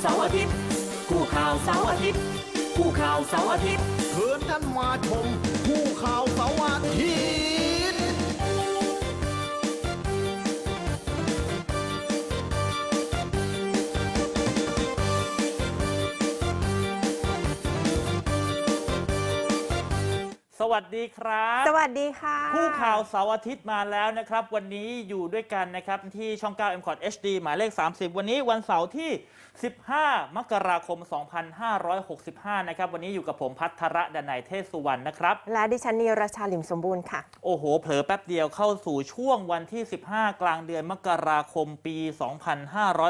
เสาร์อาทิตย์คู่ข่าวเสาร์อาทิตย์คู่ข่าวเสาร์อาทิตย์เชิญท่านมาชมคู่ข่าวเสาร์อาทิตย์ สวัสดีครับ สวัสดีค่ะ คู่ข่าวเสาร์อาทิตย์มาแล้วนะครับ วันนี้อยู่ด้วยกันนะครับ ที่ช่อง 9 m c o t HD หมายเลข 30 วันนี้วันเสาร์ที่ 15 มกราคม 2565 นะครับ วันนี้อยู่กับผมพัทรดนัยเทศสุวรรณนะครับ และดิฉันนีราชาลิมสมบูรณ์ค่ะ โอ้โห เผลอแป๊บเดียวเข้าสู่ช่วงวันที่ 15 กลางเดือนมกราคมปี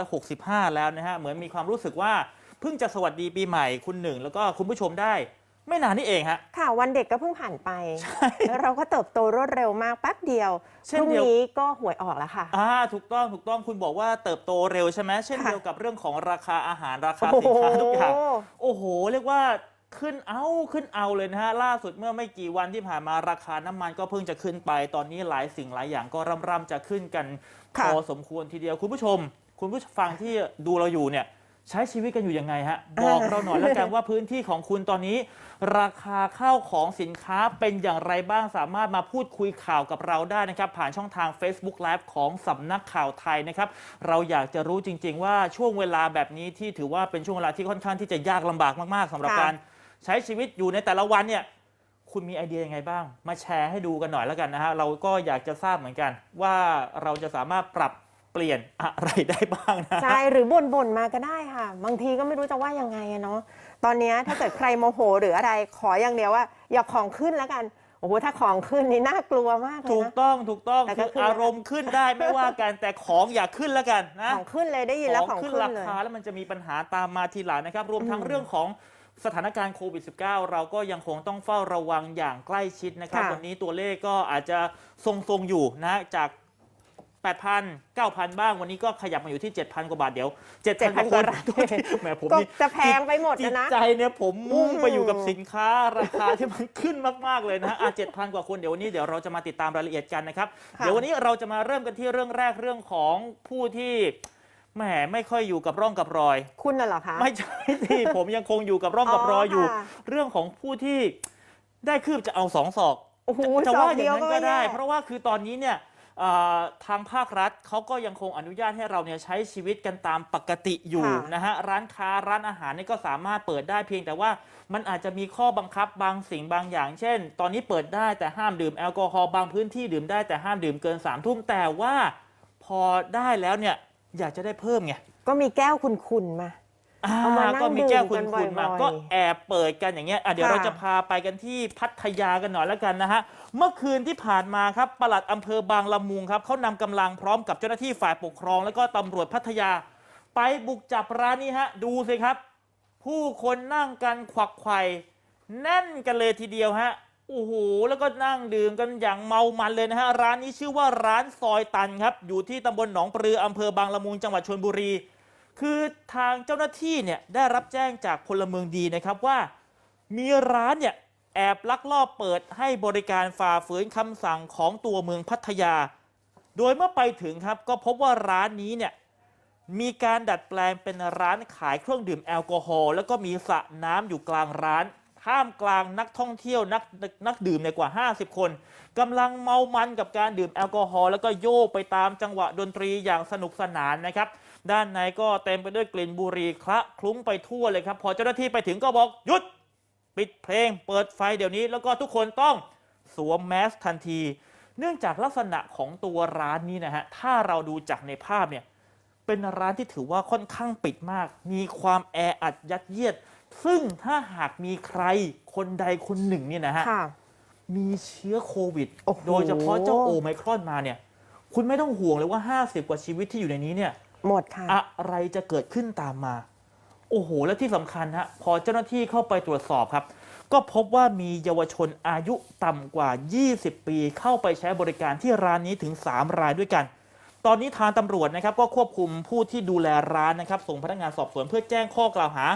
2565 แล้วนะฮะเหมือนมีความรู้สึกว่าเพิ่งจะสวัสดีปีใหม่คุณหนึ่ง แล้วก็คุณผู้ชมได้ ไม่นานนี่เองฮะ ค่ะวันเด็กก็เพิ่งผ่านไปแล้วเราก็เติบโตรวดเร็วมากแป๊บเดียวเช่พนรุ่งเดียวนี้ก็หวยออกแล้วค่ะ อ่าถูกต้องถูกต้องคุณบอกว่าเติบโตเร็วใช่ไหมเช่นค่ะเดียวกับเรื่องของราคาอาหารราคาโอ้สินโหค้าทุกอย่างโอ้โห เรียกว่าขึ้นเอาขึ้นเอาเลยนะฮะล่าสุดเมื่อไม่กี่วันที่ผ่านมาราคาน้ำมันก็เพิ่งจะขึ้นไป ตอนนี้หลายสิ่งหลายอย่างก็ร่ำร่ำจะขึ้นกันพค่ะอสมควรทีเดียวคุณผู้ชม คุณผู้ฟังที่ดูเราอยู่เนี่ย ใช้ชีวิตกันอยู่ยังไงฮะ บอกเราหน่อยแล้วกันว่าพื้นที่ของคุณตอนนี้ ราคาข้าวของสินค้าเป็นอย่างไรบ้างสามารถมาพูดคุยข่าวกับเราได้นะครับ ผ่านช่องทาง Facebook Live ของสำนักข่าวไทยนะครับ เราอยากจะรู้จริง ๆ ว่าช่วงเวลาแบบนี้ที่ถือว่าเป็นช่วงเวลาที่ค่อนข้างที่จะยากลำบากมากๆสำหรับค่ะ การใช้ชีวิตอยู่ในแต่ละวันเนี่ย คุณมีไอเดียยังไงบ้าง มาแชร์ให้ดูกันหน่อยแล้วกันนะฮะ เราก็อยากจะทราบเหมือนกัน ว่าเราจะสามารถปรับ เปลี่ยนอะไรได้บ้างนะใช่หรือบ่นบ่นๆมาก็ได้ค่ะ บางทีก็ไม่รู้จะว่ายังไงอะเนาะตอนเนี้ยถ้าเกิดใครโมโหหรืออะไรขออย่างเดียวว่า อย่าของขึ้นแล้วกันโอ้โหถ้าของขึ้นนี่น่ากลัวมากเลยถูกนะต้องถูกต้องแต่ก็คือขึ้น อารมณ์ขึ้นได้ไม่ว่ากันแต่ของอย่าขึ้นแล้วกันนะ ของขึ้นเลยได้ยินแล้วของขึ้นขึ้นราเลย คาแล้วมันจะมีปัญหาตามมาทีหลังนะครับ รวมทั้งอืมเรื่องของสถานการณ์โควิด -19 เราก็ยังคงต้องเฝ้าระวังอย่างใกล้ชิดนะครับ ค่ะวันนี้ตัวเลขก็อาจจะทรงๆอยู่นะจาก 8,000 9,000 บ้าง วันนี้ก็ขยับมาอยู่ที่ 7,000 กว่าบาทเดี๋ยว 7,000 7,000กว่าคนกว่าโทษทีแหมผมก็นี่จะแพงไปหมดจิตนะนะใจเนี่ยผมมุ่งอืมไปอยู่กับสินค้าราคาที่มันขึ้นมาก ๆ เลยนะฮะเจ็ดพันกว่าคนเดี๋ยววันนี้เดี๋ยวเราจะมาติดตามรายละเอียดกันนะครับค่ะเดี๋ยววันนี้เราจะมาเริ่มกันที่เรื่องแรกเรื่องของผู้ที่แหมไม่ค่อยอยู่กับร่องกับรอย คุณน่ะเหรอคะ ไม่ใช่ที่ผมยังคงอยู่กับร่องกับรอยอยู่ค่ะ เรื่องของผู้ที่ได้คืบจะเอาสองศอก โอ้โหจะสอว่างอเดีย่างยวนั้นก็ก็ไม่ได้แย่เพราะว่าคือตอนนี้เนี่ยเอ่อ ทางภาครัฐเขาก็ยังคงอนุญาตให้เราเนี่ยใช้ชีวิตกันตามปกติอยู่ค่ะนะฮะร้านค้าร้านอาหารนี่ก็สามารถเปิดได้เพียงแต่ว่ามันอาจจะมีข้อบังคับบางสิ่งบางอย่าง เช่น ตอนนี้เปิดได้แต่ห้ามดื่มแอลกอฮอล์บางพื้นที่ดื่มได้แต่ห้ามดื่มเกิน3ามทุ่มแต่ว่าพอได้แล้วเนี่ยอยากจะได้เพิ่มไงก็มีแก้วคุณๆมา อ่าเอามานั่งก็มีแก้วดื่คุมณกันคุณมาบ่อยๆก็แอบเปิดกันอย่างเงี้ยอะเดี๋ยวค่ะ เราจะพาไปกันที่พัทยากันหน่อยแล้วกันนะฮะ เมื่อคืนที่ผ่านมาครับปลัดอำเภอบางละมุงครับเขานำกำลังพร้อมกับเจ้าหน้าที่ฝ่ายปกครอง แล้วก็ตำรวจพัทยา ไปบุกจับร้านนี้ฮะ ดูสิครับ ผู้คนนั่งกันขวักไขว่แน่นกันเลยทีเดียวฮะโอ้โหแล้วก็นั่งดื่มกันอย่างเมามันเลยนะฮะร้านนี้ชื่อว่าร้านซอยตันครับ อยู่ที่ตำบลหนองปลืออำเภอบางละมุงจังหวัดชลบุรี คือทางเจ้าหน้าที่เนี่ยได้รับแจ้งจากพลเมืองดีนะครับว่า มีร้านเนี่ยแอบลักลอบเปิดให้บริการฝ่าฝืนคำสั่งของตัวเมืองพัทยา โดยเมื่อไปถึงครับก็พบว่าร้านนี้เนี่ยมีการดัดแปลงเป็นร้านขายเครื่องดื่มแอลกอฮอล์แล้วก็มีสระน้ำอยู่กลางร้านท่ามกลางนักท่องเที่ยวนักนักดื่มเนี่ยกว่า 50 คนกำลังเมามันกับการดื่มแอลกอฮอล์แล้วก็โยกไปตามจังหวะดนตรีอย่างสนุกสนานนะครับ ด้านในก็เต็มไปด้วยกลิ่นบุหรี่คละคลุ้งไปทั่วเลยครับ พอเจ้าหน้าที่ไปถึงก็บอกหยุด ปิดเพลง เปิดไฟเดี๋ยวนี้ แล้วก็ทุกคนต้องสวมแมสทันที เนื่องจากลักษณะของตัวร้านนี้นะฮะถ้าเราดูจากในภาพเนี่ยเป็นร้านที่ถือว่าค่อนข้างปิดมาก มีความแออัดยัดเยียด ซึ่งถ้าหากมีใครคนใดคนหนึ่งเนี่ยนะฮะค่ะ มีเชื้อโควิด โอ้โห โดยเฉพาะเจ้าโอไมครอนมาเนี่ย คุณไม่ต้องห่วงเลยว่า 50 กว่าชีวิตที่อยู่ในนี้เนี่ย หมดค่ะ อะไรจะเกิดขึ้นตามมา โอ้โห และที่สำคัญฮะพอเจ้าหน้าที่เข้าไปตรวจสอบครับ ก็พบว่ามีเยาวชนอายุต่ำกว่า 20 ปีเข้าไปใช้บริการที่ร้านนี้ถึง 3 รายด้วยกัน ตอนนี้ทางตำรวจนะครับก็ควบคุมผู้ที่ดูแลร้านนะครับ ส่งพนักงานสอบสวนเพื่อแจ้งข้อกล่าวหา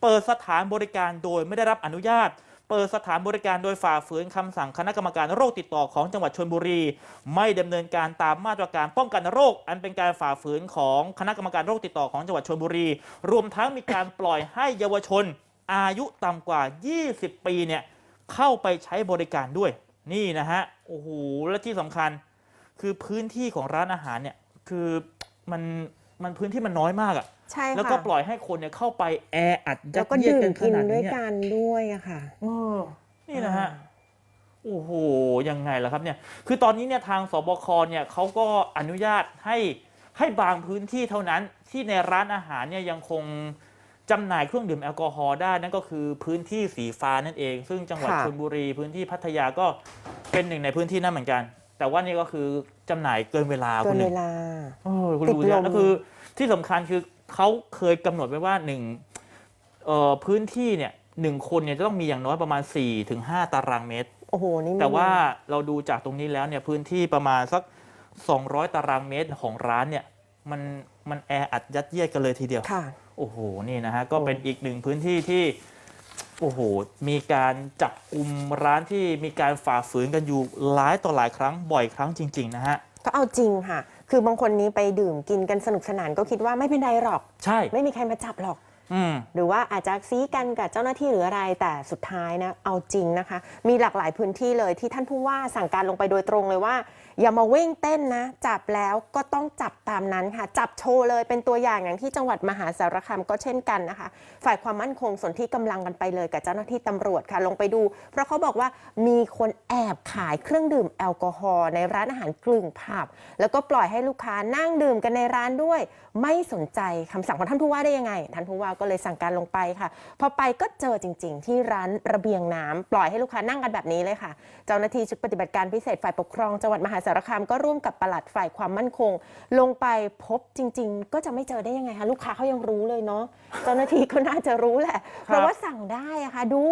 เปิดสถานบริการโดยไม่ได้รับอนุญาต เปิดสถานบริการโดยฝ่าฝืนคำสั่งคณะกรรมการโรคติดต่อของจังหวัดชลบุรี ไม่ดำเนินการตามมาตรการป้องกันโรค อันเป็นการฝ่าฝืนของคณะกรรมการโรคติดต่อของจังหวัดชลบุรี รวมทั้งมีการปล่อยให้เยาวชน อายุต่ำกว่า 20 ปีเนี่ยเข้าไปใช้บริการด้วย นี่นะฮะโอ้โหและที่สำคัญ คือพื้นที่ของร้านอาหารเนี่ยคือมันมันพื้นที่มันน้อยมากอะ ใช่ค่ะแล้วก็ปล่อยให้คนเนี่ยเข้าไปแออัดยัแล้ดวก็เยียดดื่กัมนขกินนาดด้วยนี้กันด้วยอะค่ะ เออนี่นะฮะ โอ้โห ยังไงล่ะครับเนี่ย คือตอนนี้เนี่ยทางสบคเนี่ยเขาก็อนุญาตให้ให้บางพื้นที่เท่านั้นที่ในร้านอาหารเนี่ยยังคงจำหน่ายเครื่องดื่มแอลกอฮอล์ได้นั่นก็คือพื้นที่สีฟ้านั่นเอง ซึ่งจังหวัดค่ะ ชลบุรีพื้นที่พัทยาก็เป็นหนึ่งในพื้นที่นั่นเหมือนกัน แต่ว่านี่ก็คือจำหน่ายเกินเวลาเกิคุนณหเวนึ่งลา เออคุณติดดูลนะมแล้วคือที่สำคัญคือ เขาเคยกำหนดไว้ว่าหนึ่งเอ่อพื้นที่เนี่ยหนึ่งคนเนี่ยจะต้องมีอย่างน้อยประมาณ4ถึง5ตารางเมตร โอ้โห นี่แต่ว่าเราดูจากตรงนี้แล้วเนี่ยพื้นที่ประมาณสัก 200 ตารางเมตรของร้านเนี่ยมันมันแออัดยัดเยียดกันเลยทีเดียว ค่ะ โอ้โห นี่นะฮะ ก็เป็นอีกหนึ่งพื้นที่ที่ โอ้โห มีการจับกลุ่มร้านที่มีการฝ่าฝืนกันอยู่หลายต่อหลายครั้งบ่อยครั้งจริง ๆ นะฮะ ก็เอาจริงค่ะ คือบางคนนี้ไปดื่มกินกันสนุกสนานก็คิดว่าไม่เป็นไรหรอก ใช่ ไม่มีใครมาจับหรอก อืม หรือว่าอาจจะซีกันกับเจ้าหน้าที่หรืออะไรแต่สุดท้ายนะเอาจริงนะคะ มีหลากหลายพื้นที่เลยที่ท่านผู้ว่าสั่งการลงไปโดยตรงเลยว่า อย่ามาเว่งเต้นนะ จับแล้วก็ต้องจับตามนั้นค่ะ จับโชว์เลยเป็นตัวอย่างอย่างที่จังหวัดมหาสารคามก็เช่นกันนะคะ ฝ่ายความมั่นคงส่วนที่กำลังกันไปเลยกับเจ้าหน้าที่ตำรวจค่ะ ลงไปดู เพราะเขาบอกว่ามีคนแอบขายเครื่องดื่มแอลกอฮอล์ในร้านอาหารกลึ่งผับแล้วก็ปล่อยให้ลูกค้านั่งดื่มกันในร้านด้วย ไม่สนใจคำสั่งของท่านผู้ว่าได้ยังไงท่านผู้ว่าก็เลยสั่งการลงไปค่ะพอไปก็เจอจริง ๆ ที่ร้านระเบียงน้ำปล่อยให้ลูกค้านั่งกันแบบนี้เลยค่ะ เจ้าหน้าที่ชุดปฏิบัติการพิเศษฝ่ายปกครองจังหวัดมหาสารคามก็ร่วมกับปลัดฝ่ายความมั่นคง ลงไปพบจริง ๆ ก็จะไม่เจอได้ยังไงคะลูกค้าเขายังรู้เลยเนาะเจ้าหน้าที่ก็น่าจะรู้แหละ เพราะว่าสั่งได้อะค่ะดู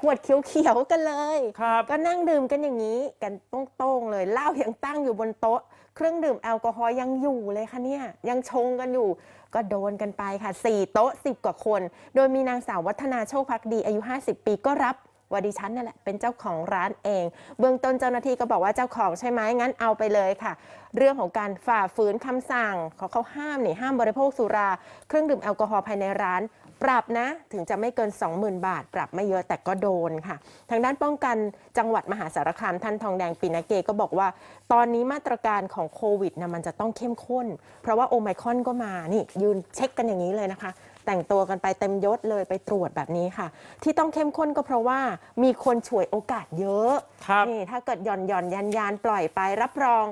ขวดเขียวๆกันเลยครับก็นั่งดื่มกันอย่างนี้กันโต้งๆเลยเหล้ายังตั้งอยู่บนโต๊ะ เครื่องดื่มแอลกอฮอล์ยังอยู่เลยค่ะเนี่ยยังชงกันอยู่ ก็โดนกันไปค่ะ 4 โต๊ะ 10 กว่าคน โดยมีนางสาววัฒนาโชคพักดีอายุ 50 ปีก็รับ ว่าดิฉันนั่นแหละเป็นเจ้าของร้านเอง เบื้องต้นเจ้าหน้าที่ก็บอกว่าเจ้าของใช่ไหมงั้นเอาไปเลยค่ะ เรื่องของการฝ่าฝืนคำสั่งเขาเขาห้ามนี่ห้ามบริโภคสุรา เครื่องดื่มแอลกอฮอล์ภายในร้านปรับนะถึงจะไม่เกิน 20,000 บาท ปรับไม่เยอะแต่ก็โดนค่ะ ทางด้านป้องกันจังหวัดมหาสารคามท่านทองแดงปีนาเกก็บอกว่า ตอนนี้มาตรการของโควิดนะมันจะต้องเข้มข้น เพราะว่าโอไมคอนก็มานี่ยืนเช็คกันอย่างนี้เลยนะคะ แต่งตัวกันไปเต็มยศเลยไปตรวจแบบนี้ค่ะ ที่ต้องเข้มข้นก็เพราะว่ามีคนฉวยโอกาสเยอะครับ นี่ถ้าเกิดหย่อนหย่อนยันยานปล่อยไปรับรอง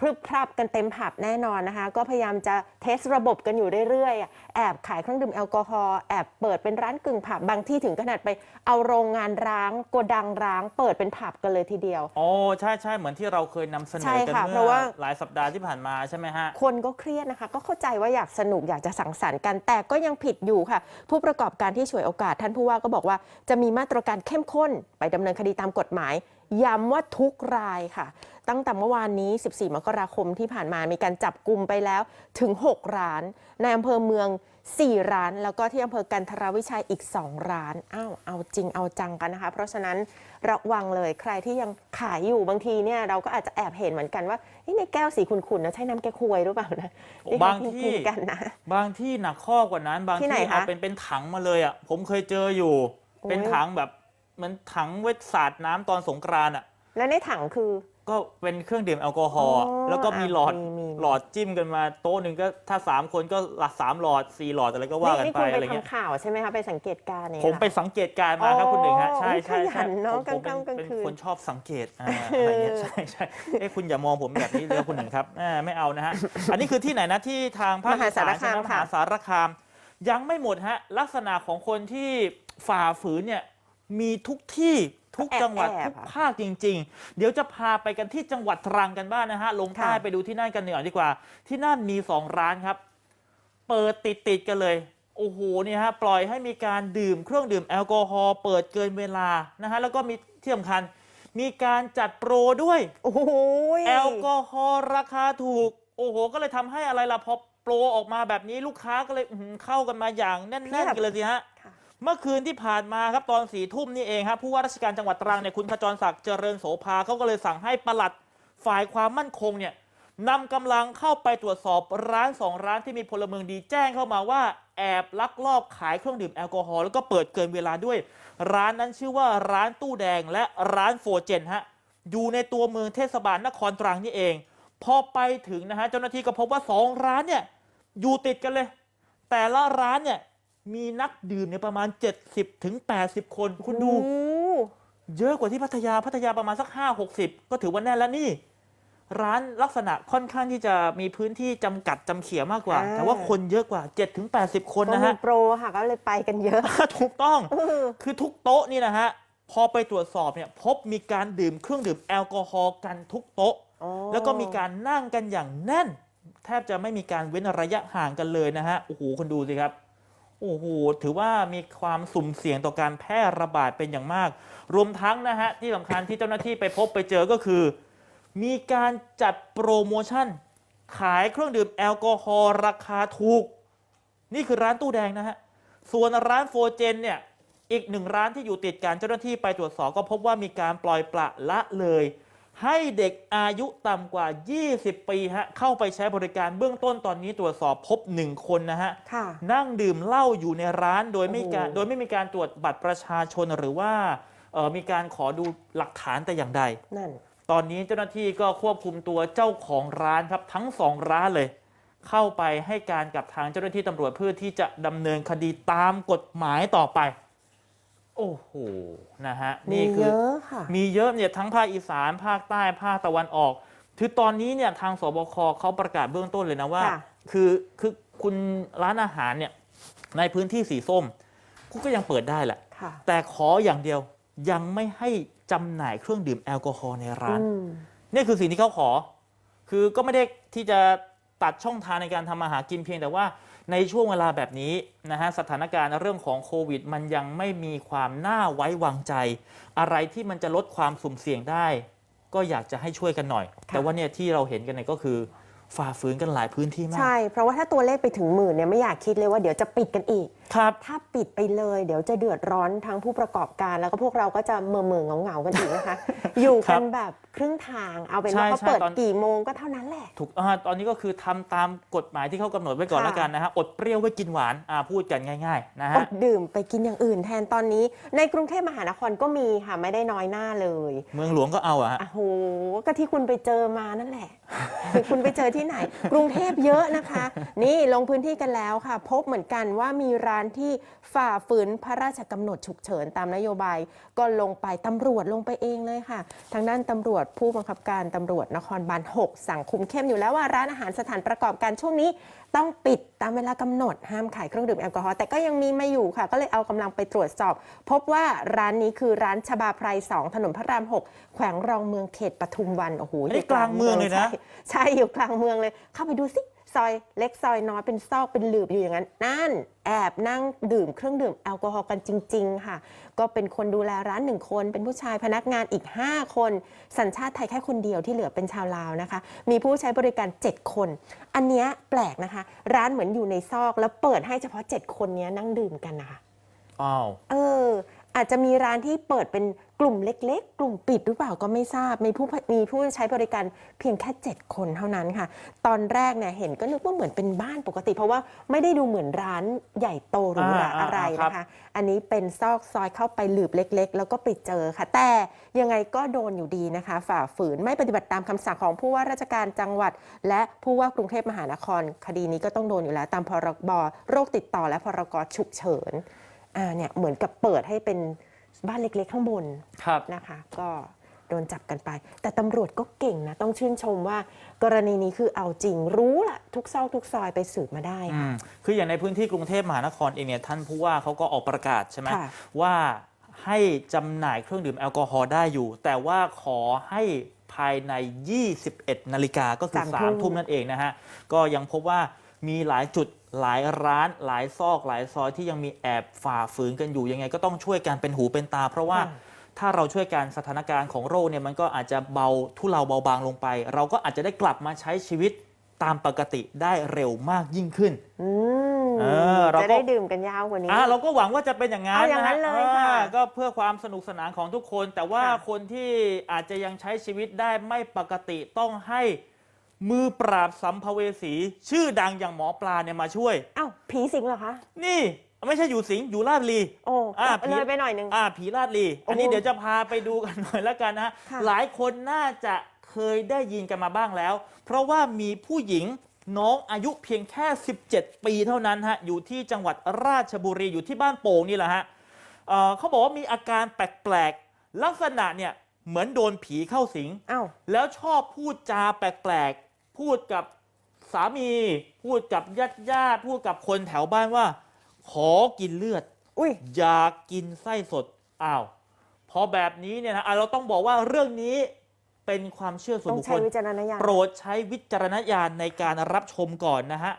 พรึบพรับกันเต็มผับแน่นอนนะคะ ก็พยายามจะเทสระบบกันอยู่เรื่อยๆอะแอบขายเครื่องดื่มแอลกอฮอล์แอบเปิดเป็นร้านกึ่งผับบางที่ถึงขนาดไปเอาโรงงานร้างโกดังร้าง เปิดเป็นผับกันเลยทีเดียว โอ้ใช่ใช่เหมือนที่เราเคยนำเสนใช่อกันค่ะเมื่เพราะอว่า หลายสัปดาห์ที่ผ่านมาใช่ไหมฮะ คนก็เครียดนะคะ ก็เข้าใจว่าอยากสนุกอยากจะสังสรรค์กัน แต่ก็ยังผิดอยู่ค่ะ ผู้ประกอบการที่ฉวยโอกาสท่านผู้ว่าก็บอกว่าจะมีมาตรการเข้มข้นไปดำเนินคดีตามกฎหมาย ย้ำว่าทุกรายค่ะ ตั้งแต่เมื่อวานนี้ 14 มกราคมที่ผ่านมามีการจับกลุ่มไปแล้วถึง 6 ร้าน ในอำเภอเมือง 4 ร้าน แล้วก็ที่อำเภอกันทรวิชัยอีก 2 ร้านอ้าวเอาจริงเอาจังกันนะคะ เพราะฉะนั้นระวังเลยใครที่ยังขายอยู่บางทีเนี่ยเราก็อาจจะแอบเห็นเหมือนกันว่าเฮ้ยในแก้วสีขุ่นๆนะใช่น้ำแก้ควยหรือเปล่านะที่เขบางที่กินกันนะบางที่หนักข้อกว่านั้น บางที่ไหนที่คะเอาเป็นเป็นถังมาเลยอะผมเคยเจออยู่โอ้ยเป็นถังแบบ เหมือนถังไว้สาดน้ำตอนสงกรานต์อะ แล้วในถังคือ ก็เป็นเครื่องดื่มแอลกอฮอล์อะอ๋อแล้วก็มีหลอดมีมี หลอดจิ้มกันมาโต๊ะหนึ่งก็ถ้าสามคนก็หลักสามหลอดสี่หลอดอะไรก็ว่ากันนี่ไปคุณไปอะไรเงี้ยทำข่าวใช่ไหมคะ ไปสังเกตการณ์เนี่ย ผมไปสังเกตการณ์มาครับคุณหนึ่งฮะใช่โอ้ใช่ขยัใช่นเนอะผมผมกลางค่ำกลางเป็นคืน คนชอบสังเกตอ่าอะไรเงี้ยใช่ใช่เอ้คุณอย่ามองผมแบบนี้เลยคุณหนึ่งครับอ่าไม่เอานะฮะอันนี้คือที่ไหนนะที่ทางภาคมหาอีสารใช่ไหคามมมค่ะหาสารคาม ยังไม่หมดฮะลักษณะของคนที่ฝ่าฝืนเนี่ย มีทุกที่ทุกจังหวัดแอบๆทุกอะ ภาคจริง ๆ เดี๋ยวจะพาไปกันที่จังหวัดตรังกันบ้างนะฮะ ลงใต้ค่ะไปดูที่นั่นกันหน่อยดีกว่า ที่นั่นมีสองร้านครับ เปิดติดติดๆกันเลย โอ้โหเนี่ยฮะ ปล่อยให้มีการดื่มเครื่องดื่มแอลกอฮอล์เปิดเกินเวลานะฮะ แล้วก็มีที่สำคัญ มีการจัดโปรด้วย โอ้โหแอลกอฮอล์ราคาถูก โอ้โห ก็เลยทำให้อะไรล่ะพอโปรออกมาแบบนี้ลูกค้าก็เลยอื้อหือเข้ากันมาอย่างแน่นๆกันเลยสิฮะค่ะ เมื่อคืนที่ผ่านมาครับตอนสี่ทุ่มนี่เองครับผู้ว่าราชการจังหวัดตรังเนี่ยคุณขจรศักดิ์เจริญโสภาเขาก็เลยสั่งให้ปลัดฝ่ายความมั่นคงเนี่ยนำกำลังเข้าไปตรวจสอบร้านสองร้านที่มีพลเมืองดีแจ้งเข้ามาว่า แอบลักลอบขายเครื่องดื่มแอลกอฮอล์แล้วก็เปิดเกินเวลาด้วย ร้านนั้นชื่อว่าร้านตู้แดงและร้านโฟเจนฮะอยู่ในตัวเมืองเทศบาลนครตรังนี่เอง พอไปถึงนะฮะเจ้าหน้าที่ก็พบว่าสองร้านเนี่ยอยู่ติดกันเลย แต่ละร้านเนี่ย มีนักดื่มเนี่ยประมาณ 70ถึง80 คน คุณดูโอ้เยอะกว่าที่พัทยาพัทยาประมาณสัก 5 60 ก็ถือว่าแน่นแล้วนี่ ร้านลักษณะค่อนข้างที่จะมีพื้นที่จำกัดจำเขียมากกว่าแต่ว่าคนเยอะกว่า 7 ถึง 80 คนก็นะมีฮะ โปรค่ะก็เลยไปกันเยอะ ถูกต้อง เออ คือทุกโต๊ะนี่นะฮะ พอไปตรวจสอบเนี่ยพบมีการดื่มเครื่องดื่มแอลกอฮอล์กันทุกโต๊ะ อ๋อแล้วก็มีการนั่งกันอย่างแน่น แทบจะไม่มีการเว้นระยะห่างกันเลยนะฮะ โอ้โหคนดูสิครับ โอ้โหถือว่ามีความสุ่มเสี่ยงต่อการแพร่ระบาดเป็นอย่างมาก รวมทั้งนะฮะที่สำคัญที่เจ้าหน้าที่ไปพบไปเจอก็คือ มีการจัดโปรโมชั่น ขายเครื่องดื่มแอลกอฮอล์ราคาถูก นี่คือร้านตู้แดงนะฮะ ส่วนร้านโฟเจนเนี่ยอีกหนึ่งร้านที่อยู่ติดกันเจ้าหน้าที่ไปตรวจสอบก็พบว่ามีการปล่อยปละละเลย ให้เด็กอายุต่ำกว่า 20 ปีฮะเข้าไปใช้บริการเบื้องต้นตอนนี้ตรวจสอบพบ1คนนะฮะค่ะ นั่งดื่มเหล้าอยู่ในร้านโดยไม่การโอ้โหโดยไม่มีการตรวจบัตรประชาชนหรือว่าเอ่อมีการขอดูหลักฐานแต่อย่างใด นั่น ตอนนี้เจ้าหน้าที่ก็ควบคุมตัวเจ้าของร้านครับทั้งสองร้านเลย เข้าไปให้การกับทางเจ้าหน้าที่ตำรวจเพื่อที่จะดำเนินคดีตามกฎหมายต่อไป โอ้โห นะฮะมีนี่คืเยออะค่ะ มีเยอะเนี่ยทั้งภาคอีสาน ภาคใต้ ภาคตะวันออก คือตอนนี้เนี่ยทางสบคเขาประกาศเบื้องต้นเลยนะว่า ค่ะ คือคือคุณร้านอาหารเนี่ยในพื้นที่สีส้มคุณก็ยังเปิดได้แหละ ค่ะแต่ขออย่างเดียวยังไม่ให้จำหน่ายเครื่องดื่มแอลกอฮอล์ในร้าน อืม นี่คือสิ่งที่เขาขอ คือก็ไม่ได้ที่จะตัดช่องทางในการทำมาหากินเพียงแต่ว่า ในช่วงเวลาแบบนี้นะฮะสถานการณ์เรื่องของโควิด มันยังไม่มีความน่าไว้วางใจ อะไรที่มันจะลดความสุ่มเสี่ยงได้ ก็อยากจะให้ช่วยกันหน่อยค่ะแต่ว่าเนี่ยที่เราเห็นกันเนี่ยก็คือฝ่าฝืนกันหลายพื้นที่มาก ใช่ เพราะว่าถ้าตัวเลขไปถึงหมื่นเนี่ยไม่อยากคิดเลยว่าเดี๋ยวจะปิดกันอีก ครับถ้าปิดไปเลย เดี๋ยวจะเดือดร้อนทั้งผู้ประกอบการ แล้วก็พวกเราก็จะเมื่อเมื่อเหงาๆกันอีกนะคะ อยู่ครักับนแบบครึ่งทางเอาเป็นใช่ว่าเขาใช่เปิดตอนกี่โมงก็เท่านั้นแหละ ถูกอ่าตอนนี้ก็คือทำตามกฎหมายที่เขากำหนดไว้ก่อนค่ะแล้วกันนะฮะอดเปรี้ยวไว้กินหวานอ่าพูดกันง่ายๆนะอฮะดดื่มไปกินอย่างอื่นแทนตอนนี้ ในกรุงเทพมหานครก็มีค่ะไม่ได้น้อยหน้าเลย เมืองหลวงก็เอาอะฮะโอ้โหก็ที่คุณไปเจอมานั่นแหละ คุณไปเจอที่ไหน กรุงเทพเยอะนะคะ นี่ลงพื้นที่กันแล้วค่ะ พบเหมือนกันว่ามีร้านที่ฝ่าฝืนพระราชกำหนดฉุกเฉินตามนโยบาย ก็ลงไปตำรวจลงไปเองเลยค่ะ ทางด้านตำรวจผู้บังคับการตำรวจนครบาล6 สั่งคุมเข้มอยู่แล้วว่าร้านอาหารสถานประกอบการช่วงนี้ ต้องปิดตามเวลากำหนดห้ามขายเครื่องดื่มแอลกอฮอล์แต่ก็ยังมีมาอยู่ค่ะ ก็เลยเอากำลังไปตรวจสอบ พบว่าร้านนี้คือร้านชบาไพร2ถนนพระราม6แขวงรองเมืองเขตปทุมวันโอ้โหอันนี้กลางเมืองเลยนะใช่ใช่อยู่กลางเมืองเลยเข้าไปดูสิ ซอยเล็กซอยน้อยเป็นซอกเป็นหลืบอยู่อย่างนั้น นั่น แอบนั่งดื่มเครื่องดื่มแอลกอฮอล์กันจริง ๆ ค่ะ ก็เป็นคนดูแลร้านหนึ่งคน เป็นผู้ชายพนักงานอีก 5 คน สัญชาติไทยแค่คนเดียวที่เหลือเป็นชาวลาวนะคะ มีผู้ใช้บริการ 7 คน อันเนี้ยแปลกนะคะ ร้านเหมือนอยู่ในซอกแล้วเปิดให้เฉพาะ 7 คนเนี้ยนั่งดื่มกันนะคะอ้าวเออ อาจจะมีร้านที่เปิดเป็นกลุ่มเล็ก ๆ กลุ่มปิดหรือเปล่าก็ไม่ทราบ มีผู้มีผู้ใช้บริการเพียงแค่ 7 คนเท่านั้นค่ะ ตอนแรกเนี่ยเห็นก็นึกว่าเหมือนเป็นบ้านปกติ เพราะว่าไม่ได้ดูเหมือนร้านใหญ่โตหรูหราอ่าอ่าอะไรครับนะคะ อันนี้เป็นซอกซอยเข้าไปหลืบเล็ก ๆ แล้วก็ไปเจอค่ะ แต่ยังไงก็โดนอยู่ดีนะคะ ฝ่าฝืนไม่ปฏิบัติตามคำสั่งของผู้ว่าราชการจังหวัด และผู้ว่ากรุงเทพมหานคร คดีนี้ก็ต้องโดนอยู่แล้วตามพรบโรคติดต่อและพรกฉุกเฉิน อ่าเนี่ยเหมือนกับเปิดให้เป็นบ้านเล็กๆ ข้างบนครับ นะคะ ก็โดนจับกันไป แต่ตำรวจก็เก่งนะ ต้องชื่นชมว่ากรณีนี้คือเอาจริงรู้ละทุกซอกทุกซอยไปสืบมาได้อืค่ะ มคืออย่างในพื้นที่กรุงเทพมหานครเองเนี่ยท่านผู้ว่าเขาก็ออกประกาศใช่ไหมค่ะ ว่าให้จำหน่ายเครื่องดื่มแอลกอฮอล์ได้อยู่ แต่ว่าขอให้ภายใน 21 นาฬิกาก็คือสามทุ่ม3ทุ่มนั่นเองนะฮะ ก็ยังพบว่ามีหลายจุด หลายร้านหลายซอกหลายซอยที่ยังมีแอบฝ่าฝืนกันอยู่ยังไง ก็ต้องช่วยกันเป็นหูเป็นตา เพราะว่าถ้าเราช่วยกันสถานการณ์ของโรคเนี่ยมันก็อาจจะเบาทุเลาเบาบางลงไป เราก็อาจจะได้กลับมาใช้ชีวิตตามปกติได้เร็วมากยิ่งขึ้นอืมเออเราก็จะได้ดื่มกันยาวกว่านี้อะเราก็หวังว่าจะเป็นอย่างนั้นเอาอย่างนั้นฮเลยค่ะอ่าก็เพื่อความสนุกสนานของทุกคน แต่ว่าค่ะคนที่อาจจะยังใช้ชีวิตได้ไม่ปกติต้องให้ มือปราบสัมภเวสี ชื่อดังอย่างหมอปลาเนี่ยมาช่วย อ้าวผีสิงเหรอคะ นี่ ไม่ใช่อยู่สิงห์อยู่ลาดลี โอ้อะเลยไปหน่อยหนึง อ่าผีลาดลี อันนี้โอ้โหเดี๋ยวจะพาไปดูกันหน่อยแล้วกันนะค่ะ หลายคนน่าจะเคยได้ยินกันมาบ้างแล้ว เพราะว่ามีผู้หญิงน้องอายุเพียงแค่ 17 ปีเท่านั้นฮะอยู่ที่จังหวัดราชบุรีอยู่ที่บ้านโป่งนี่แหละฮะเอ่อเขาบอกว่ามีอาการแปลกๆ ลักษณะเนี่ยเหมือนโดนผีเข้าสิง อ้าว แล้วชอบพูดจาแปลกๆ พูดกับสามี พูดกับญาติญาติๆพูดกับคนแถวบ้านว่า ขอกินเลือดอุ้ยอยากกินไส้สดอ้าวพอแบบนี้เนี่ยนะอะเราต้องบอกว่าเรื่องนี้เป็นความเชื่อส่วนต้องบุคใช้คลวิจารณญาณโปรดใช้วิจารณญาณในการรับชมก่อนนะฮะ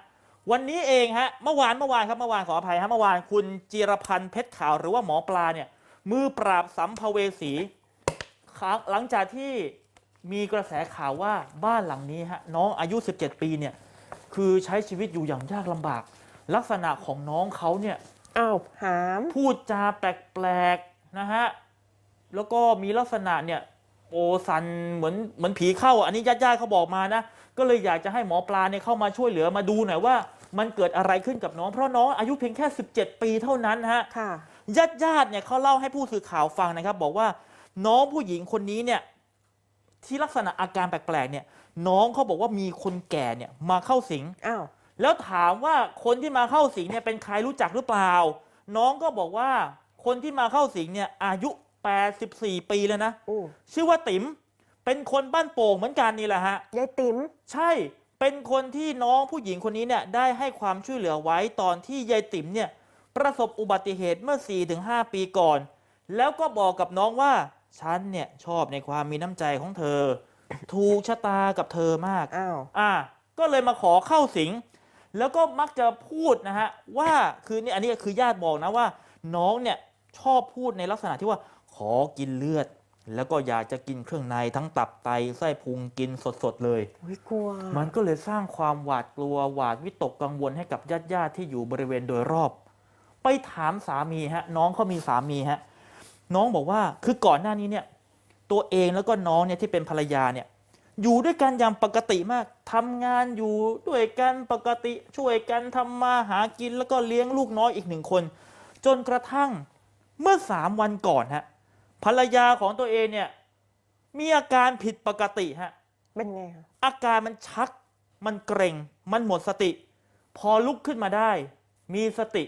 วันนี้เองฮะเมื่อวานเมื่อวานครับเมื่อวานขออภัยฮะเมื่อวานคุณจีรพันธ์เพชรขาวหรือว่าหมอปลาเนี่ยมือปราบสัมภเวสีครับหลังจากที่ มีกระแสข่าวว่าบ้านหลังนี้ฮะน้องอายุ 17 ปีเนี่ยคือใช้ชีวิตอยู่อย่างยากลำบาก ลักษณะของน้องเขาเนี่ยอ้าวหาม พูดจาแปลกๆนะฮะแล้วก็มีลักษณะเนี่ยโอสันเหมือนเหมือนผีเข้าอะอันนี้ญาติๆเขาบอกมานะก็เลยอยากจะให้หมอปลาเนี่ยเข้ามาช่วยเหลือมาดูหน่อยว่า มันเกิดอะไรขึ้นกับน้อง เพราะน้องอายุเพียงแค่ 17 ปีเท่านั้นฮะ ค่ะ ญาติญาติๆเนี่ยเขาเล่าให้ผู้สื่อข่าวฟังนะครับ บอกว่าน้องผู้หญิงคนนี้เนี่ย ที่ลักษณะอาการแปลกๆเนี่ยน้องเขาบอกว่ามีคนแก่เนี่ยมาเข้าสิง อ้าว แล้วถามว่าคนที่มาเข้าสิงเนี่ยเป็นใครรู้จักหรือเปล่า น้องก็บอกว่าคนที่มาเข้าสิงเนี่ยอายุ 84 ปีแล้วนะอู้ชื่อว่าติ๋มเป็นคนบ้านโป่งเหมือนกันนี่แหละฮะ ยายติ๋ม ใช่เป็นคนที่น้องผู้หญิงคนนี้เนี่ยได้ให้ความช่วยเหลือไว้ตอนที่ยายติ๋มเนี่ยประสบอุบัติเหตุเมื่อ 4-5 ปีก่อน แล้วก็บอกกับน้องว่า ฉันเนี่ยชอบในความมีน้ำใจของเธอ ถูกชะตากับเธอมาก อ้าวอ่า ก็เลยมาขอเข้าสิง แล้วก็มักจะพูดนะฮะ ว่าคือนี่อันนี้คือญาติบอกนะว่า น้องเนี่ยชอบพูดในลักษณะที่ว่าขอกินเลือด แล้วก็อยากจะกินเครื่องในทั้งตับไตไส้พุงกินสดๆเลย อุ้ยกลัวมันก็เลยสร้างความหวาดกลัวหวาดวิตกกังวลให้กับญาติญาติๆที่อยู่บริเวณโดยรอบ ไปถามสามีฮะ น้องเขามีสามีฮะ น้องบอกว่าคือก่อนหน้านี้เนี่ยตัวเองแล้วก็น้องเนี่ยที่เป็นภรรยาเนี่ยอยู่ด้วยกันอย่างปกติมากทำงานอยู่ด้วยกันปกติช่วยกันทำมาหากินแล้วก็เลี้ยงลูกน้อยอีกหนึ่งคน จนกระทั่งเมื่อสามวันก่อนฮะภรรยาของตัวเองเนี่ยมีอาการผิดปกติฮะเป็นไงคะอาการมันชัก มันเกร็ง มันหมดสติ พอลุกขึ้นมาได้ มีสติ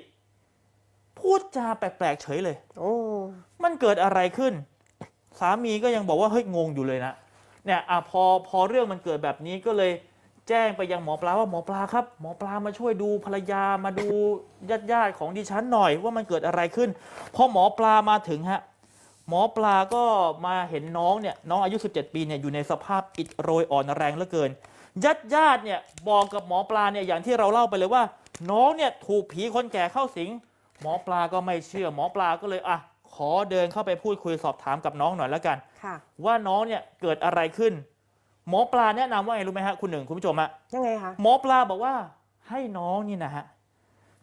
พูดจาแปลกๆเฉยเลย โอ้ มันเกิดอะไรขึ้น สามีก็ยังบอกว่าเฮ้ยงงอยู่เลยนะ เนี่ยอะพอพอเรื่องมันเกิดแบบนี้ก็เลยแจ้งไปยังหมอปลาว่าหมอปลาครับ หมอปลามาช่วยดูภรรยามาดูญาติญาติๆของดิฉันหน่อยว่ามันเกิดอะไรขึ้น พอหมอปลามาถึงฮะ หมอปลาก็มาเห็นน้องเนี่ยน้องอายุ 17 ปีเนี่ยอยู่ในสภาพอิดโรยอ่อนแรงเหลือเกินญาติญาติๆเนี่ยบอกกับหมอปลาเนี่ยอย่างที่เราเล่าไปเลยว่า น้องเนี่ยถูกผีคนแก่เข้าสิง หมอปลาก็ไม่เชื่อหมอปลาก็เลยอะขอเดินเข้าไปพูดคุยสอบถามกับน้องหน่อยแล้วกัน ค่ะว่าน้องเนี่ยเกิดอะไรขึ้น หมอปลาแนะนำว่าไงรู้ไหมฮะคุณหนึ่งคุณผู้ชมฮะยังไงคะหมอปลาบอกว่าให้น้องนี่นะฮะ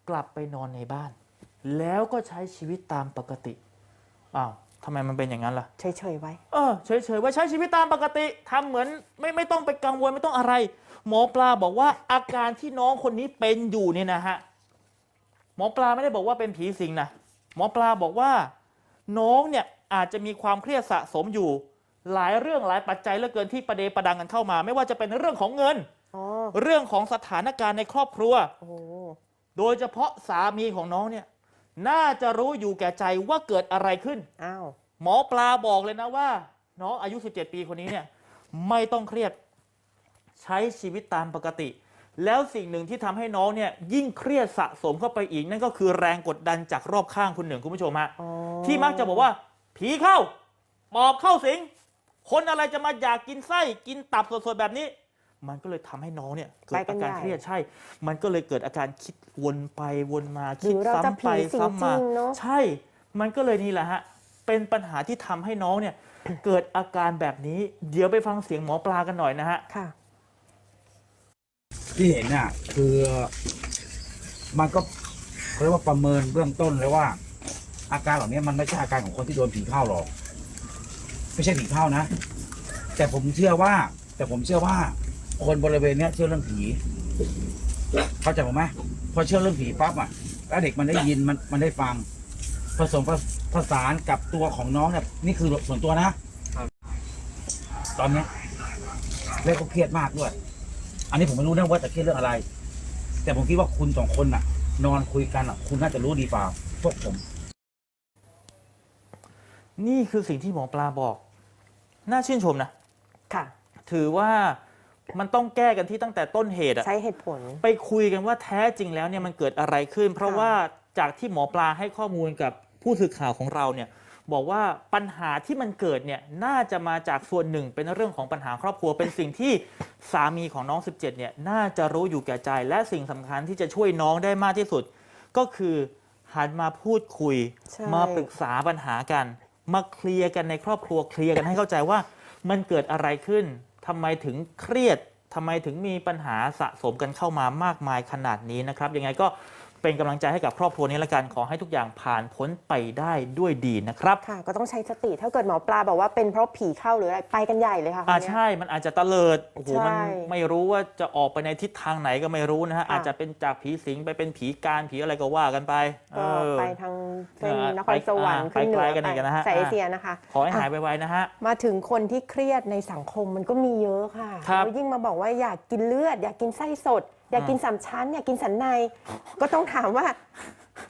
กลับไปนอนในบ้าน แล้วก็ใช้ชีวิตตามปกติอ้าวทำไมมันเป็นอย่างนั้นล่ะ เฉยๆไว้ เออเฉยๆว่าใช้ชีวิตตามปกติทำเหมือนไม่ไม่ต้องไปกังวลไม่ต้องอะไร หมอปลาบอกว่าอาการที่น้องคนนี้เป็นอยู่เนี่ยนะฮะห มอปลาไม่ได้บอกว่าเป็นผีสิงนะหมอปลาบอกว่า น้องเนี่ยอาจจะมีความเครียดสะสมอยู่ หลายเรื่องหลายปัจจัยเหลือเกินที่ประเดประดังกันเข้ามา ไม่ว่าจะเป็นเรื่องของเงินอ๋อเรื่องของสถานการณ์ในครอบครัวโอ้โหโดยเฉพาะสามีของน้องเนี่ย น่าจะรู้อยู่แก่ใจว่าเกิดอะไรขึ้นอ้าวหมอปลาบอกเลยนะว่า น้องอายุ 17 ปีคนนี้เนี่ย ไม่ต้องเครียด ใช้ชีวิตตามปกติ แล้วสิ่งหนึ่งที่ทำให้น้องเนี่ยยิ่งเครียดสะสมเข้าไปอีก นั่นก็คือแรงกดดันจากรอบข้างคุณหนึ่งคุณผู้ชมฮะอ๋อที่มักจะบอกว่า ผีเข้าปอบเข้าสิง คนอะไรจะมาอยากกินไส้กินตับสดๆแบบนี้ มันก็เลยทำให้น้องเนี่ยเกิดอาการเครียดใช่ มันก็เลยเกิดอาการคิดวนไปวนมาหคิรืดอเราจะซ้ำไปผีสิงซ้ำจมาริงเนาะใช่ มันก็เลยนี่แหละฮะเป็นปัญหาที่ทำให้น้องเนี่ยเกิดอาการแบบนี้ เดี๋ยวไปฟังเสียงหมอปลากันหน่อยนะฮะค่ะ ที่เห็นน่ะ คือมันก็เขาเรียกว่าประเมินเบื้องต้นเลยว่า อาการเหล่านี้มันไม่ใช่อาการของคนที่โดนผีเข้าหรอก ไม่ใช่ผีเข้านะ แต่ผมเชื่อว่า แต่ผมเชื่อว่า คนบริเวณเนี้ยเชื่อเรื่องผีเข้าใจผมไหมพอเชื่อเรื่องผีปั๊บอะแล้วเด็กมันได้ยินมันมันได้ฟัง ผสมผผสานกับตัวของน้องเนี่ยนี่คือส่วนตัวนะตอนเนี้ยเล่ก็เครียดมากด้วย อันนี้ผมไม่รู้นะว่าจะเครียดเรื่องอะไร แต่ผมคิดว่าคุณสองคนน่ะ นอนคุยกันอะ คุณน่าจะรู้ดีกว่าพวกผม นี่คือสิ่งที่หมอปลาบอก น่าชื่นชมนะ ค่ะ ถือว่ามันต้องแก้กันที่ตั้งแต่ต้นเหตุอะใช้เหตุผล ไปคุยกันว่าแท้จริงแล้วเนี่ยมันเกิดอะไรขึ้น เพราะค่ะ ว่าจากที่หมอปลาให้ข้อมูลกับผู้สื่อข่าวของเราเนี่ย บอกว่าปัญหาที่มันเกิดเนี่ยน่าจะมาจากส่วนหนึ่งเป็นเรื่องของปัญหาครอบครัว เป็นสิ่งที่สามีของน้อง 17เนี่ยน่าจะรู้อยู่แก่ใจ และสิ่งสำคัญที่จะช่วยน้องได้มากที่สุด ก็คือหันมาพูดคุยใช่มาปรึกษาปัญหากัน มาเคลียร์กันในครอบครัวเคลียร์กันให้เข้าใจว่ามันเกิดอะไรขึ้นทำไมถึงเครียดทำไมถึงมีปัญหาสะสมกันเข้ามามากมายขนาดนี้นะครับยังไงก็ เป็นกำลังใจให้กับครอบครัวนี้ละกันขอให้ทุกอย่างผ่านพ้นไปได้ด้วยดีนะครับค่ะ ก็ต้องใช้สติถ้าเกิดหมอปลาบอกว่าเป็นเพราะผีเข้าหรืออะไรไปกันใหญ่เลยค่ะอ่าคนเนี้ยใช่มันอาจจะตะเลิดโอ้โหใช่มันไม่รู้ว่าจะออกไปในทิศทางไหนก็ไม่รู้นะฮะค่ะอาจจะเป็นจากผีสิงไปเป็นผีการผีอะไรก็ว่ากันไปก็เออไปทางเส้นเออนครสวรรค์ไปขึ้นเหนืไกลอกันอีกนะฮะสายเอเชียนะคะ ขอให้หายไวๆนะฮะมาถึงคนที่เครียดในสังคมมันก็มีเยอะค่ะครับแล้วยิ่งมาบอกว่าอยากกินเลือด อยากกินไส้สด อยากกินสามชั้นอยากกินสันใน ก็ต้องถามว่า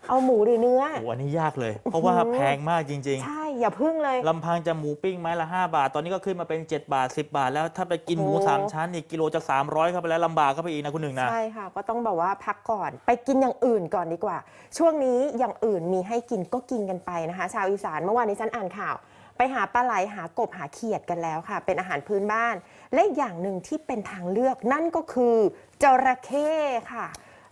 เอาหมูหรือเนื้อ โอ้โหอันนี้ยากเลย เพราะว่าแพงมากจริงๆใช่ อย่าพึ่งเลยลำพังจะหมูปิ้งไม้ละ 5 บาท ตอนนี้ก็ขึ้นมาเป็น 7 บาท 10 บาท แล้วถ้าไปกินหมู โอ้โหสามชั้นอีกกิโลจะ300เข้าไปแล้วลำบากเข้าไปอีกนะคุณหนึ่งนะ ใช่ค่ะ ก็ต้องแบบว่าพักก่อนไปกินอย่างอื่นก่อนดีกว่า ช่วงนี้อย่างอื่นมีให้กินก็กินกันไปนะคะ ชาวอีสานเมื่อวานนี้ฉันอ่านข่าว ไปหาปลาไหลหากบหาเขียดกันแล้วค่ะ เป็นอาหารพื้นบ้าน และอย่างหนึ่งที่เป็นทางเลือกนั่นก็คือจระเข้ค่ะ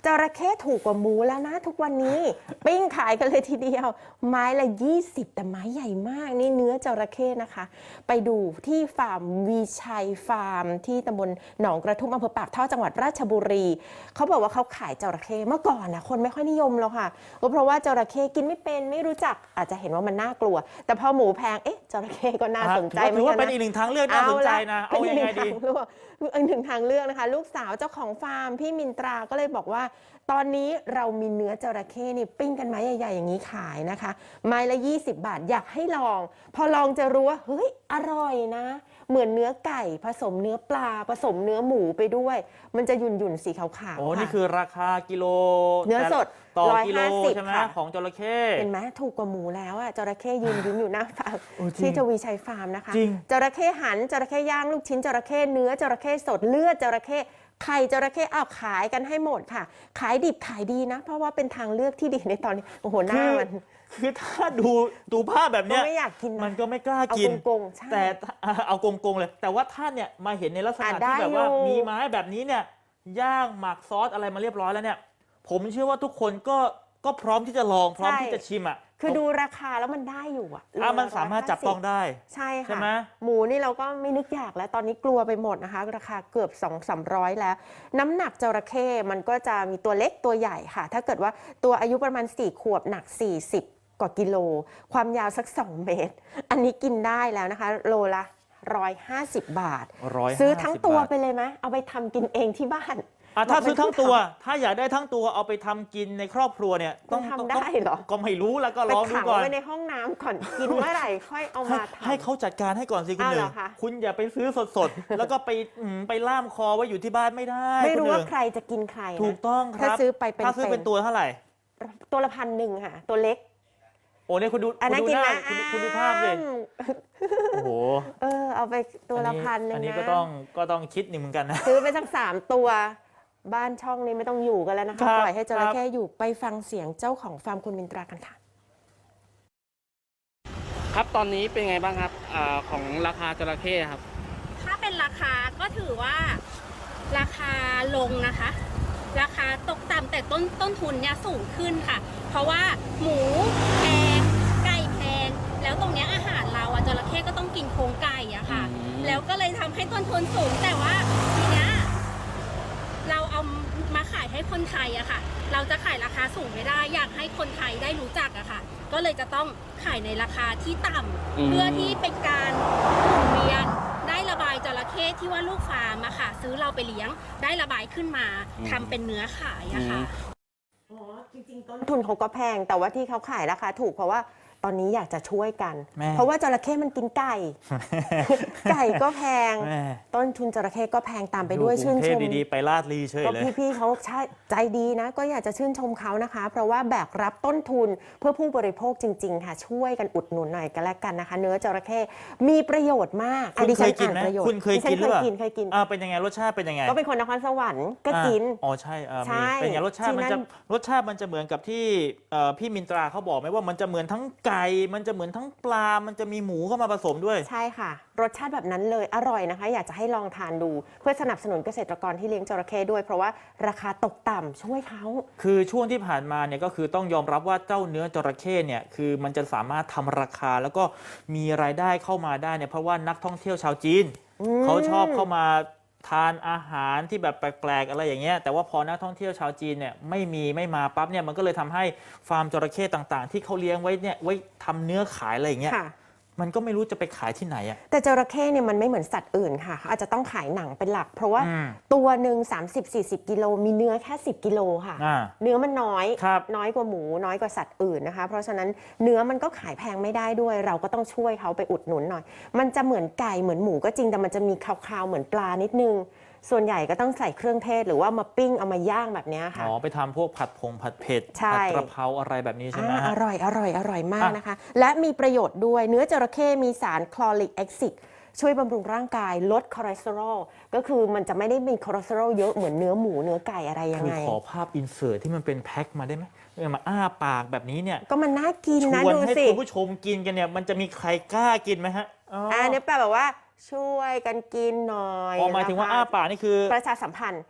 จระเข้ถูกกว่าหมูแล้วนะ ทุกวันนี้ ปิ้งขายกันเลยทีเดียว ไม้ละ 20 แต่ไม้ใหญ่มาก นี่เนื้อจระเข้นะคะ ไปดูที่ฟาร์มวีชัยฟาร์ม ที่ตำบลหนองกระทุ่มอำเภอปากท่อจังหวัดราชบุรี เขาบอกว่าเขาขายจระเข้เมื่อก่อนนะคนไม่ค่อยนิยมแล้วค่ะก็เพราะว่าจระเข้กินไม่เป็นไม่รู้จักอาจจะเห็นว่ามันน่ากลัว แต่พอหมูแพงเอ๊ะจระเข้ก็น่าสนใจเหมืถืออนว่ากันเป็นนะอีกหนึ่งทางเลือกน่าสนใจนะ เอาเป็นยังไงหนึ่ดีทางเลือกอีกหนึ่งทางเลือกนะคะ ลูกสาวเจ้าของฟาร์มพี่มินตราก็เลยบอกว่า ตอนนี้เรามีเนื้อจระเข้นี่ปิ้งกันไม้ใหญ่ๆอย่างนี้ขายนะคะ ไม้ละ 20 บาทอยากให้ลอง พอลองจะรู้ว่าเฮ้ยอร่อยนะ เหมือนเนื้อไก่ผสมเนื้อปลาผสมเนื้อหมูไปด้วย มันจะหยุ่นหยุ่นๆสีขาวๆโอ้ค่ะ นี่คือราคากิโลเนื้อสดต่อกิโล150ใช่ไหมค่ะ ของจระเข้ เห็นไหมถูกกว่าหมูแล้วอะจระเข้ยืนยืนอยู่หน้าฟาร์มโอ้จริงที่ทวีชัยฟาร์มนะคะจริง จระเข้หันจระเข้ย่างลูกชิ้นจระเข้เนื้อจระเข้สดเลือดจระเข้ ไข่จระเข้อ้าวขายกันให้หมดค่ะ ขายดิบขายดีนะ เพราะว่าเป็นทางเลือกที่ดีในตอนนี้ โอ้โหหน้ามัน คือถ้าดูดูภาพแบบก็เนี้ยไม่อยากกินนะมันก็ไม่กล้าเอากิน โกงๆใช่ แต่เอากงๆเลย แต่ว่าท่านเนี่ยมาเห็นในลักษณะอะได้ที่แบบว่าอยู่ มีไม้แบบนี้เนี่ยย่างหมักซอสอะไรมาเรียบร้อยแล้วเนี่ย ผมเชื่อว่าทุกคนก็ก็พร้อมที่จะลองพร้อมที่จะชิมอะ คือดูราคาแล้วมันได้อยู่อะอะมันโลละสามารถจับต้องได้ ใช่ใช่ค่ะ ไหม หมูนี่เราก็ไม่นึกอยากแล้วตอนนี้กลัวไปหมดนะคะ ราคาเกือบ 2 3 0 0 แล้ว น้ำหนักจระเข้มันก็จะมีตัวเล็กตัวใหญ่ค่ะ ถ้าเกิดว่าตัวอายุประมาณ 4 ขวบหนัก 40 กว่ากิโล ความยาวสัก 2 เมตร อันนี้กินได้แล้วนะคะ โลละ 150 บาท 150ซื้อทั้งตัวบาท ไปเลยไหมเอาไปทำกินเองที่บ้าน อะถ้าบอกซื้อไม่ทั้งต้องตัวทถ้าอยากได้ทั้งตัวเอาไปทำกินในครอบครัวเนี่ยมันทำได้เหรอ ก็ไม่รู้แล้วก็ไปลองดูขังก่อน ไว้ในห้องน้ำก่อนกินเมื่อไหร่ค่อยเอาให้มาทำ ให้เขาจัดการให้ก่อนสิคุณอ้าวหนึ่เหงรอคะ คุณอย่าไปซื้อสดๆ แล้วก็ไปอืมไปล่ามคอไว้อยู่ที่บ้านไม่ได้ไม่คุณรู้หนึ่ว่างใครจะกินใครนะ ถูกต้องครับถ้าซื้อไปเป็น ถ้าซื้อเป็นตัวเท่าไหร่ ตัวละพันหนึ่งค่ะ ตัวเล็กโอ้เนี่ยคุณดูอันคุณนั้นดูกินหไหมน้าคุณคุณดูภาพสิอ้มโอ้โหเออเอาไปตัวละอัพันหนึ่งอันนี้นะก็ต้องก็ต้องคิดหนึ่งเหมือนกันนะ ซื้อไปสักสามตัว บ้านช่องนี้ไม่ต้องอยู่กันแล้วนะครัคะบปล่อยให้จครัระบเข้อยู่ไปฟังเสียงเจ้าของฟาร์มคุณมินตรากันค่ะ ครับตอนนี้เป็นไงบ้างครับอาของราคาจระเข้ครับ ถ้าเป็นราคาก็ถือว่าราคาลงนะคะ ราคาตกต่ำแต่ต้นต้นทุนเนี่ยสูงขึ้นค่ะ เพราะว่าหมูแพงไก่แพง แล้วตรงเนี้ยอาหารเราอะจระเข้ก็ต้องกินโครงไก่อะค่ะ อืม แล้วก็เลยทำให้ต้นทุนสูงแต่ว่าทีเนี้ย เราเอามาขายให้คนไทยอะค่ะ เราจะขายราคาสูงไม่ได้ อยากให้คนไทยได้รู้จักอะค่ะ ก็เลยจะต้องขายในราคาที่ต่ำอืมเพื่อที่เป็นการหมุนเวียนได้ระบายจระเข้ที่ว่าลูกฟาร์มอะค่ะ ซื้อเราไปเลี้ยงได้ระบายขึ้นมาทำเป็นเนื้อขายอะค่ะอ๋อจริงๆต้นทุนเขาก็แพงแต่ว่าที่เขาขายราคาถูกเพราะว่า ตอนนี้อยากจะช่วยกัน แม่ เพราะว่าจระเข้มันกินไก่ ไก่ก็แพง แม่ต้นทุนจระเข้ก็แพงตามไปด้วยอชื่นกรุงเทชพม ดีๆ ไปลาดลีเฉยก็เลย พี่ๆเขาใช่ใจดีนะ ก็อยากจะชื่นชมเขานะคะ เพราะว่าแบกรับต้นทุนเพื่อผู้บริโภคจริง ๆ ค่ะ ช่วยกันอุดหนุนหน่อยกันแล้วกันนะคะ เนื้อจระเข้มีประโยชน์มากคุณดิเคฉัยกินอ่าไหมประโยชน์คุณเคยดิฉักินหรือเปล่าเคยกินเคยกิน อ่าเป็นยังไงรสชาติเป็นยังไงก็เป็นคนนครสวรรค์ก็อ่ากินอ๋อใช่อ่าใช่มีเป็นไงรสชาติที่มันนั่จะน รสชาติมันจะเหมือนกับที่เอ่อพี่มินตราเขาบอกไหมว่ามันจะเหมือนทั้งไก่ มันจะเหมือนทั้งปลา มันจะมีหมูเข้ามาผสมด้วย ใช่ค่ะ รสชาติแบบนั้นเลยอร่อยนะคะ อยากจะให้ลองทานดู เพื่อสนับสนุนเกษตรกรที่เลี้ยงจระเข้ด้วย เพราะว่าราคาตกต่ำช่วยเขา คือช่วงที่ผ่านมาเนี่ยก็คือต้องยอมรับว่าเจ้าเนื้อจระเข้เนี่ยคือมันจะสามารถทำราคาแล้วก็มีรายได้เข้ามาได้เนี่ยเพราะว่านักท่องเที่ยวชาวจีน เขาชอบเข้ามา ทานอาหารที่แบบแปลกๆอะไรอย่างเงี้ยแต่ว่าพอนักท่องเที่ยวชาวจีนเนี่ยไม่มีไม่มาปั๊บเนี่ยมันก็เลยทำให้ฟาร์มจระเข้ต่าง ๆ ที่เขาเลี้ยงไว้เนี่ยไว้ทำเนื้อขายอะไรอย่างเงี้ย มันก็ไม่รู้จะไปขายที่ไหนอะ แต่จระเข้เนี่ยมันไม่เหมือนสัตว์อื่นค่ะเขาอาจจะต้องขายหนังเป็นหลัก เพราะว่าอืมตัวหนึ่ง30-40 กิโลมีเนื้อแค่ 10 กิโลค่ะ อ่าเนื้อมันน้อย ครับน้อยกว่าหมูน้อยกว่าสัตว์อื่นนะคะ เพราะฉะนั้นเนื้อมันก็ขายแพงไม่ได้ด้วย เราก็ต้องช่วยเขาไปอุดหนุนหน่อย มันจะเหมือนไก่เหมือนหมูก็จริงแต่มันจะมีคาวๆเหมือนปลานิดนึง ส่วนใหญ่ก็ต้องใส่เครื่องเทศหรือว่ามาปิ้งเอามาย่างแบบเนี้ยค่ะ อ๋อไปทำพวกผัดผงผัดเผ็ดใช่ ผัดกระเพราอะไรแบบนี้ใช่ไหมอ่าฮะอร่อย อร่อย อร่อยมากอะ นะคะ และมีประโยชน์ด้วยเนื้อจระเข้มีสารคลอริกแอซิดช่วยบำรุงร่างกาย ลดคอเลสเตอรอล ก็คือมันจะไม่ได้มีคอเลสเตอรอลเยอะเหมือนเนื้อหมูเนื้อไก่อะไรยังคือไง ขอภาพอินเสิร์ตที่มันเป็นแพ็คมาได้ไหมเออมาอ้าปากแบบนี้เนี่ยก็มันน่ากินชนะวนดูให้สิคุณผู้ชมกินกันเนี่ยมันจะมีใครกล้ากินไหมฮะอ๋ออ่าเนี่ยแปลแบบว่า ช่วยกันกินหน่อยอ๋อหมายถึงว่านะคะ อ้าปากนี่คือ ประชาสัมพันธ์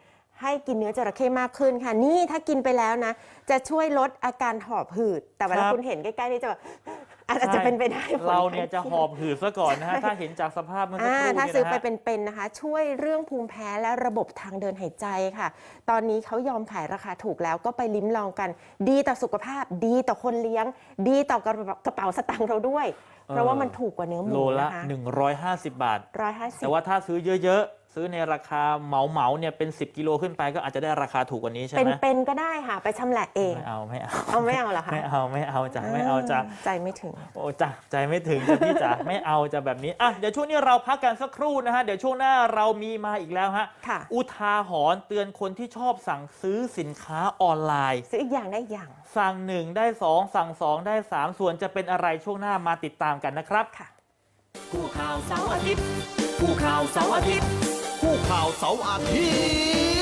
ให้กินเนื้อจระเข้มากขึ้นค่ะ นี่ถ้ากินไปแล้วนะ จะช่วยลดอาการหอบหืด แต่เวลาครับ คุณเห็นใกล้ๆนี่จะแบบอาจจะเป็นไปได้ผลเราเนี่ยจะข้งหอบหืดซะก่อนนะฮะ ถ้าเห็นจากสภาพเมันสักอ่าครู่ถ้าเนี่ยซื้อนะไปฮะ เป็นๆนะคะ ช่วยเรื่องภูมิแพ้และระบบทางเดินหายใจค่ะ ตอนนี้เขายอมขายราคาถูกแล้วก็ไปลิ้มลองกัน ดีต่อสุขภาพ ดีต่อคนเลี้ยง ดีต่อกระเป๋ากระเป๋าสตางค์เราด้วย เพราะว่ามันถูกกว่าเนื้อหมูโลละนะคะ150 บาท ร้อยห้าสิบแต่ว่าถ้าซื้อเยอะๆ ซื้อในราคาเหมาเหมาๆเนี่ยเป็น 10 กิโลขึ้นไปก็อาจจะได้ราคาถูกกว่านี้ใช่เป็นไหมเป็นก็ได้ค่ะ ไปชำแหละเอง ไม่เอาไม่เอาเอาไม่เอาเหรอคะไม่เอาไม่เอาจ้ะไม่เอาจ้ะใจไม่ถึง โอ้จ้ะใจไม่ถึงจ้ะพี่จ๋าไม่เอาจะแบบนี้อะเดี๋ยวช่วงนี้เราพักกันสักครู่นะฮะเดี๋ยวช่วงหน้าเรามีมาอีกแล้วฮะค่ะ อุทาหรณ์เตือนคนที่ชอบสั่งซื้อสินค้าออนไลน์ ซื้ออีกอย่างได้อีกอย่าง สั่งหนึ่งได้สองสั่งสองได้สามส่วนจะเป็นอะไรช่วงหน้ามาติดตามกันนะครับ ค่ะ คู่ข่าวเสาร์อาทิตย์คู่ข่าวเสาร์อาทิตย์ คู่ข่าวเสาร์อาทิตย์